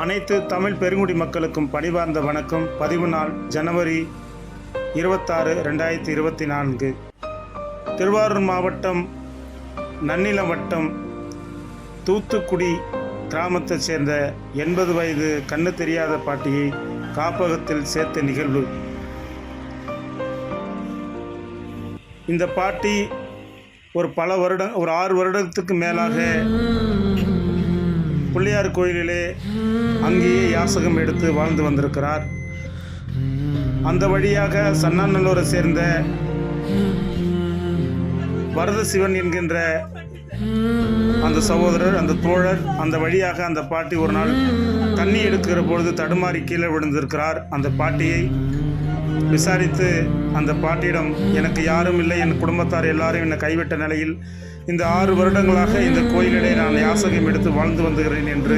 அனைத்து தமிழ் பெருங்குடி மக்களுக்கும் பணிவார்ந்த வணக்கம். பதிவு நாள் ஜனவரி இருபத்தாறு ரெண்டாயிரத்தி இருபத்தி நான்கு. திருவாரூர் மாவட்டம் நன்னிலம் வட்டம் தூத்துக்குடி கிராமத்தைச் சேர்ந்த எண்பது வயது கண்ணு தெரியாத பாட்டியை காப்பகத்தில் சேர்த்த நிகழ்வு. இந்த பாட்டி ஒரு பல வருடம் ஒரு ஆறு வருடத்துக்கு மேலாக பிள்ளையார் கோயிலிலே அங்கேயே யாசகம் எடுத்து வாழ்ந்து வந்திருக்கிறார். அந்த வழியாக சன்னாநல்லூரை சேர்ந்த வரத சிவன் என்கின்ற அந்த சகோதரர் அந்த தோழர் அந்த வழியாக அந்த பாட்டி ஒரு நாள் தண்ணி எடுக்கிற பொழுது தடுமாறி கீழே விழுந்திருக்கிறார். அந்த பாட்டியை விசாரித்து அந்த பாட்டியிடம் எனக்கு யாரும் இல்லை என் குடும்பத்தார் எல்லாரும் என்னை கைவிட்ட நிலையில் இந்த ஆறு வருடங்களாக இந்த கோயிலிலே நான் யாசகம் எடுத்து வாழ்ந்து வந்துகிறேன் என்று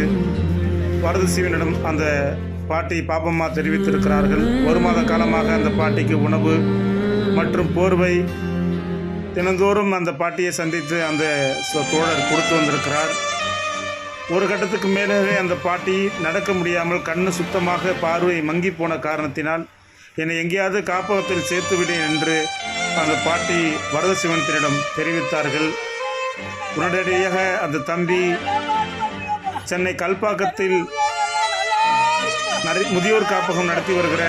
வரத சிவனிடம் அந்த பாட்டி பாப்பம்மா தெரிவித்திருக்கிறார்கள். ஒரு மாத காலமாக அந்த பாட்டிக்கு உணவு மற்றும் போர்வை. தினந்தோறும் அந்த பாட்டியை சந்தித்து அந்த தோழர் கொடுத்து வந்திருக்கிறார். ஒரு கட்டத்துக்கு மேலவே அந்த பாட்டி நடக்க முடியாமல் கண்ணு சுத்தமாக பார்வை மங்கி போன காரணத்தினால் என்னை எங்கேயாவது காப்பகத்தில் சேர்த்து விடேன் என்று அந்த பாட்டி வரதசிவனத்தினிடம் தெரிவித்தார்கள். உடனடியாக அந்த தம்பி சென்னை கல்பாக்கத்தில் நரி முதியோர் காப்பகம் நடத்தி வருகிற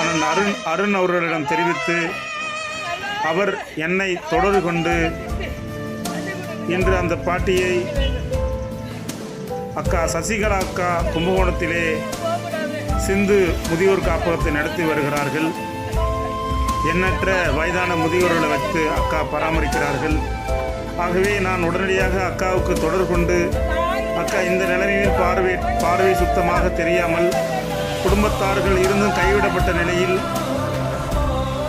அண்ணன் அருண் அருண் அவர்களிடம் தெரிவித்து அவர் என்னை தொடர்பு கொண்டு இன்று அந்த பாட்டியை அக்கா சசிகலா அக்கா கும்பகோணத்திலே சிந்து முதியோர் காப்பகத்தை நடத்தி வருகிறார்கள். எண்ணற்ற வயதான முதியோர்களை வைத்து அக்கா பராமரிக்கிறார்கள். ஆகவே நான் உடனடியாக அக்காவுக்கு தொடர்பு கொண்டு அக்கா இந்த நிலைமையில் பார்வை பார்வை சுத்தமாக தெரியாமல் குடும்பத்தார்கள் இருந்தும் கைவிடப்பட்ட நிலையில்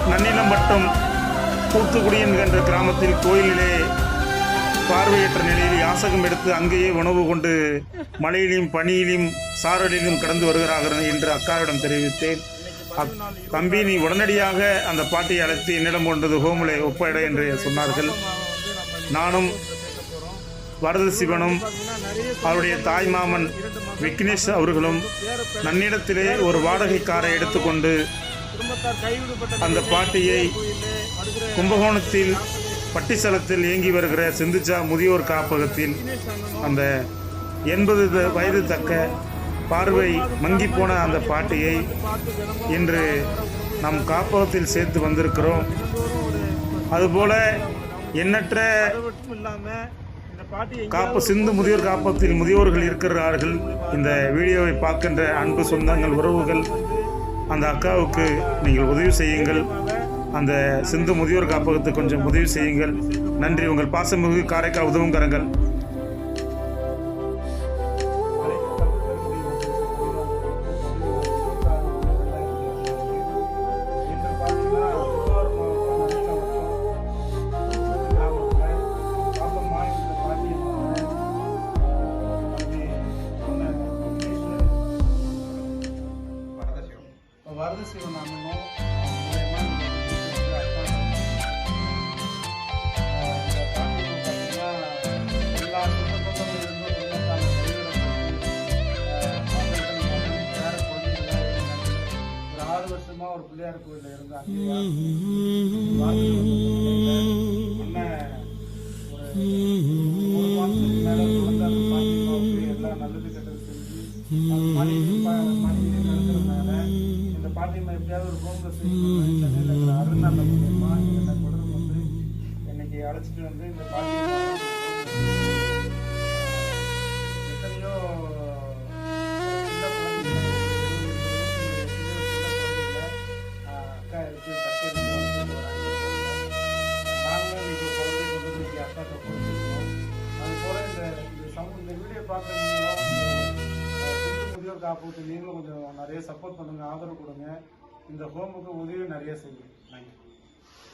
நன்னிலம் வட்டம் தூத்துக்குடி என்கின்ற கிராமத்தில் கோயிலிலே பார்வையற்ற நிலையில் யாசகம் எடுத்து அங்கேயே உணவு கொண்டு மழையிலும் பனியிலும் சாரலிலும் கடந்து வருகிறார்கள் என்று அக்காவிடம் தெரிவித்தேன். அக்- தம்பி நீ உடனடியாக அந்த பாட்டியை அழைத்து என்னிடம் கொண்டது ஹோமிலே ஒப்படைட என்று சொன்னார்கள். நானும் வரத சிவனும் அவருடைய தாய் மாமன் விக்னேஷ் அவர்களும் நன்னிடத்திலே ஒரு வாடகை காரை எடுத்துக்கொண்டு அந்த பாட்டியை கும்பகோணத்தில் பட்டிசலத்தில் இயங்கி வருகிற சிந்துஜா முதியோர் காப்பகத்தில் அந்த எண்பது வயது தக்க பார்வை மங்கி போன அந்த பாட்டியை இன்று நம் காப்பகத்தில் சேர்த்து வந்திருக்கிறோம். அதுபோல எண்ணற்ற காப்பு சிந்து முதியோர் காப்பகத்தில் முதியோர்கள் இருக்கிறார்கள். இந்த வீடியோவை பார்க்கின்ற அன்பு சொந்தங்கள் உறவுகள் அந்த அக்காவுக்கு நீங்கள் உதவி செய்யுங்கள். அந்த சிந்து முதியோர் காப்பகத்துக்கு கொஞ்சம் உதவி செய்யுங்கள். நன்றி. உங்கள் பாசமிகு காரைக்கால் உதவும் மேல தொடர்ந்து அந்த நல்லது கெட்டது செஞ்சு மனைவி நடத்துறதுனால இந்த பாட்டிமா எப்படியாவது ஒரு ஹோம்ல சென்னையில் இருக்கிற அருணாண்ட மூலியமா என்னை தொடர்பு கொண்டு இன்னைக்கு அழைச்சிட்டு வந்து இந்த பாட்டிமா அக்கா இருக்கு நாங்களும் குழந்தை கொண்டு வந்து கொடுத்துருக்கோம் அது இந்த இந்த சமூக இந்த வீடியோ பார்க்குறது முதியோர் நீங்களும் கொஞ்சம் நிறைய சப்போர்ட் பண்ணுங்க ஆதரவு கொடுங்க இந்த ஹோமுக்கு உதவி நிறைய செய்யுங்க நன்றி